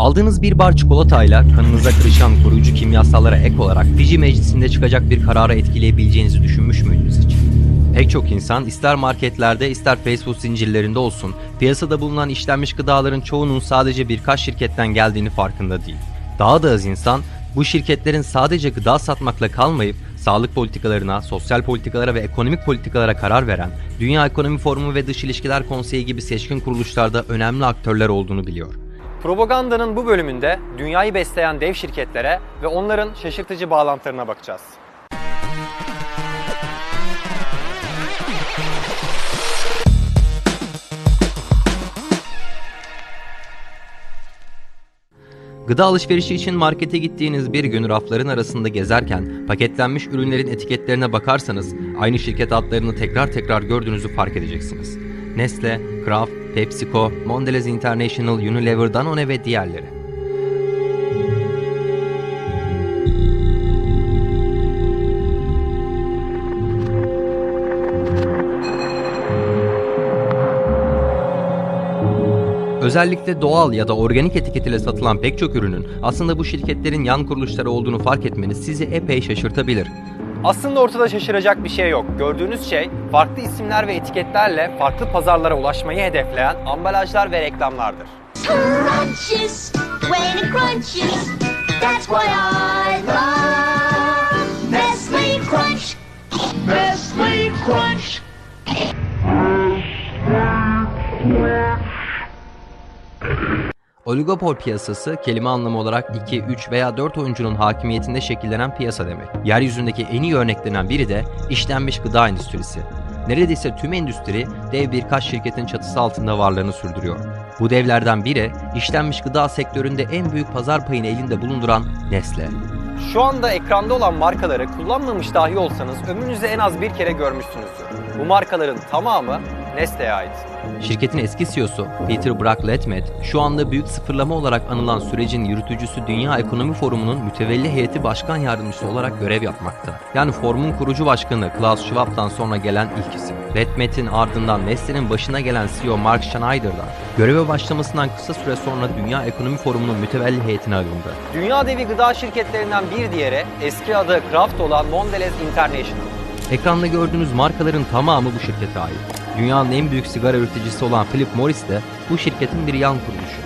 Aldığınız bir bar çikolatayla kanınıza karışan koruyucu kimyasallara ek olarak Fiji meclisinde çıkacak bir karara etkileyebileceğinizi düşünmüş müydünüz hiç? Pek çok insan ister marketlerde ister fast food zincirlerinde olsun piyasada bulunan işlenmiş gıdaların çoğunun sadece birkaç şirketten geldiğini farkında değil. Daha da az insan bu şirketlerin sadece gıda satmakla kalmayıp sağlık politikalarına, sosyal politikalara ve ekonomik politikalara karar veren Dünya Ekonomi Forumu ve Dış İlişkiler Konseyi gibi seçkin kuruluşlarda önemli aktörler olduğunu biliyor. Propagandanın bu bölümünde dünyayı besleyen dev şirketlere ve onların şaşırtıcı bağlantılarına bakacağız. Gıda alışverişi için markete gittiğiniz bir gün rafların arasında gezerken paketlenmiş ürünlerin etiketlerine bakarsanız aynı şirket adlarını tekrar tekrar gördüğünüzü fark edeceksiniz. Nestle, Kraft, PepsiCo, Mondelez International, Unilever, Danone ve diğerleri. Özellikle doğal ya da organik etiketiyle satılan pek çok ürünün aslında bu şirketlerin yan kuruluşları olduğunu fark etmeniz sizi epey şaşırtabilir. Aslında ortada şaşıracak bir şey yok. Gördüğünüz şey farklı isimler ve etiketlerle farklı pazarlara ulaşmayı hedefleyen ambalajlar ve reklamlardır. crunches when it crunches. That's why I love Oligopol piyasası kelime anlamı olarak 2, 3 veya 4 oyuncunun hakimiyetinde şekillenen piyasa demek. Yeryüzündeki en iyi örneklenen biri de işlenmiş gıda endüstrisi. Neredeyse tüm endüstri dev birkaç şirketin çatısı altında varlığını sürdürüyor. Bu devlerden biri işlenmiş gıda sektöründe en büyük pazar payını elinde bulunduran Nestle. Şu anda ekranda olan markaları kullanmamış dahi olsanız ömrünüzde en az bir kere görmüşsünüzdür. Bu markaların tamamı Nestle'ye ait. Şirketin eski CEO'su Peter Brack-Letmet şu anda büyük sıfırlama olarak anılan sürecin yürütücüsü Dünya Ekonomi Forumu'nun mütevelli heyeti başkan yardımcısı olarak görev yapmakta. Yani forumun kurucu başkanı Klaus Schwab'dan sonra gelen ilk isim. Letmet'in ardından Nestle'nin başına gelen CEO Mark Schneider da göreve başlamasından kısa süre sonra Dünya Ekonomi Forumu'nun mütevelli heyetine alındı. Dünya devi gıda şirketlerinden bir diğeri eski adı Kraft olan Mondelez International. Ekranda gördüğünüz markaların tamamı bu şirkete ait. Dünyanın en büyük sigara üreticisi olan Philip Morris de bu şirketin bir yan kuruluşu.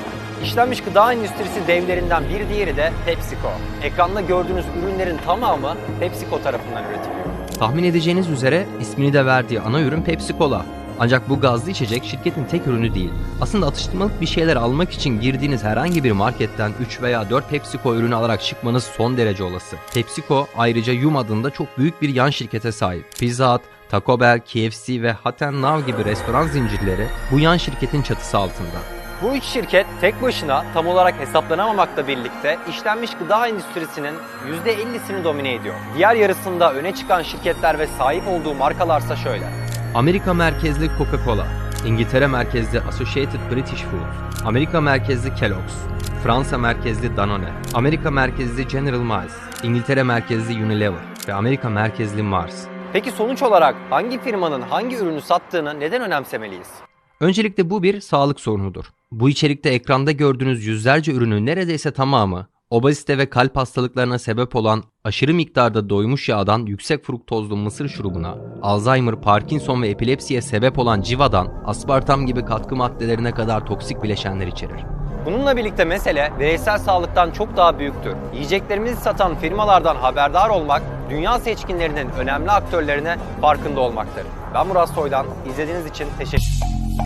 İşlenmiş gıda endüstrisi devlerinden bir diğeri de PepsiCo. Ekranda gördüğünüz ürünlerin tamamı PepsiCo tarafından üretiliyor. Tahmin edeceğiniz üzere ismini de verdiği ana ürün Pepsi Cola. Ancak bu gazlı içecek şirketin tek ürünü değil. Aslında atıştırmalık bir şeyler almak için girdiğiniz herhangi bir marketten 3 veya 4 PepsiCo ürünü alarak çıkmanız son derece olası. PepsiCo ayrıca Yum adında çok büyük bir yan şirkete sahip. Pizza Hut, Taco Bell, KFC ve Hot Now gibi restoran zincirleri bu yan şirketin çatısı altında. Bu üç şirket tek başına tam olarak hesaplanamamakla birlikte işlenmiş gıda endüstrisinin %50'sini domine ediyor. Diğer yarısında öne çıkan şirketler ve sahip olduğu markalarsa şöyle. Amerika merkezli Coca-Cola, İngiltere merkezli Associated British Foods, Amerika merkezli Kellogg's, Fransa merkezli Danone, Amerika merkezli General Mills, İngiltere merkezli Unilever ve Amerika merkezli Mars. Peki sonuç olarak hangi firmanın hangi ürünü sattığını neden önemsemeliyiz? Öncelikle bu bir sağlık sorunudur. Bu içerikte ekranda gördüğünüz yüzlerce ürünün neredeyse tamamı obezite ve kalp hastalıklarına sebep olan aşırı miktarda doymuş yağdan yüksek fruktozlu mısır şurubuna, Alzheimer, Parkinson ve epilepsiye sebep olan civadan aspartam gibi katkı maddelerine kadar toksik bileşenler içerir. Bununla birlikte mesele bireysel sağlıktan çok daha büyüktür. Yiyeceklerimizi satan firmalardan haberdar olmak, dünya seçkinlerinin önemli aktörlerine farkında olmaktır. Ben Murat Soydan, izlediğiniz için teşekkür